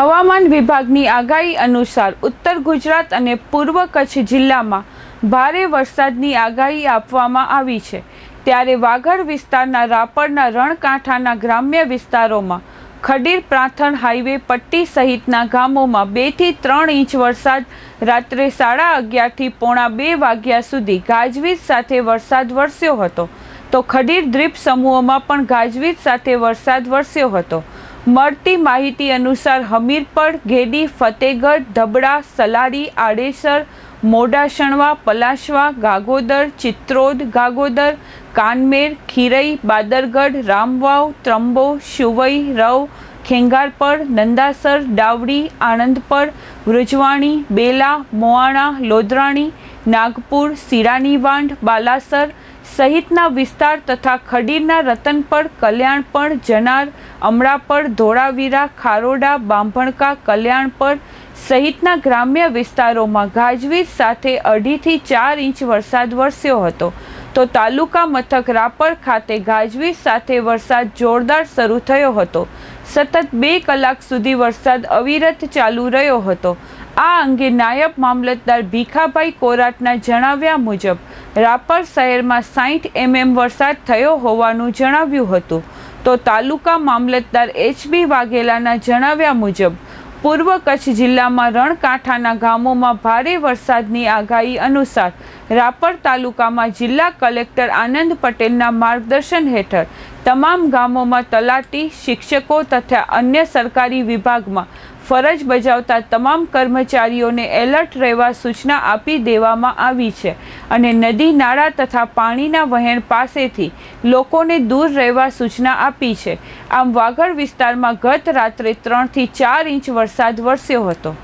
હવામાન વિભાગની આગાહી અનુસાર ઉત્તર ગુજરાત અને પૂર્વ કચ્છ જિલ્લામાં ભારે વરસાદની આગાહી આપવામાં આવી છે. ત્યારે વાગડ વિસ્તારના રાપરના રણકાંઠાના ગ્રામ્ય વિસ્તારોમાં ખડીર પ્રાંથણ હાઈવે પટ્ટી સહિતના ગામોમાં બેથી ત્રણ ઇંચ વરસાદ રાત્રે સાડા અગિયારથી પોણા બે વાગ્યા સુધી ગાજવીજ સાથે વરસાદ વરસ્યો હતો. તો ખડીર દ્વીપ સમૂહોમાં પણ ગાજવીજ સાથે વરસાદ વરસ્યો હતો. મળતી માહિતી અનુસાર હમીરપર ગેડી ફતેગઢ, ધબડા સલારી આડેસર મોડાસણવા પલાશવા, ગાગોદર, ચિત્રોદ, ગાગોદર, કાનમેર, ખીરઈ, બાદરગઢ, રામવાવ, ત્રંબો, શુવઈ, રવ, ખેંગારપર, નંદાસર, ડાવડી, આણંદપર, વૃજવાણી, બેલા મોવાણા લોધરાણી નાગપુર સિરાની વાંઢ બાલાસર સહિતના વિસ્તાર તથા ખડીરના રતનપર કલ્યાણપણ જનાર અમરાપર ધોળાવીરા, ખારોડા, બાંભણકા કલ્યાણપર સહિતના ગ્રામ્ય વિસ્તારોમાં ગાજવીજ સાથે અઢીથી ચાર ઇંચ વરસાદ વરસ્યો હતો. તો તાલુકા મથક રાપર ખાતે ગાજવીજ સાથે વરસાદ જોરદાર શરૂ થયો હતો. સતત બે કલાક સુધી વરસાદ અવિરત ચાલુ રહ્યો હતો. આ અંગે નાયબ મામલતદાર ભીખાભાઈ કોરાટના જણાવ્યા મુજબ, રાપર શહેરમાં સાહીઠ એમએમ વરસાદ થયો હોવાનું જણાવ્યું હતું. તો તાલુકા મામલતદાર એચબી વાઘેલાના જણાવ્યા મુજબ, પૂર્વ કચ્છ જિલ્લામાં રણકાંઠાના ગામોમાં ભારે વરસાદની આગાહી અનુસાર, રાપર તાલુકામાં જિલ્લા કલેક્ટર આનંદ પટેલના માર્ગદર્શન હેઠળ તમામ ગામોમાં તલાટી, શિક્ષકો તથા અન્ય સરકારી વિભાગમાં ફરજ બજાવતા તમામ કર્મચારીઓને એલર્ટ રહેવા સૂચના આપી દેવામાં આવી છે અને નદી, નાળા તથા પાણીના વહેણ પાસેથી લોકોને દૂર રહેવા સૂચના આપી છે. આમ વાગડ વિસ્તારમાં ગત રાત્રે ત્રણથી ચાર ઇંચ વરસાદ વરસ્યો હતો.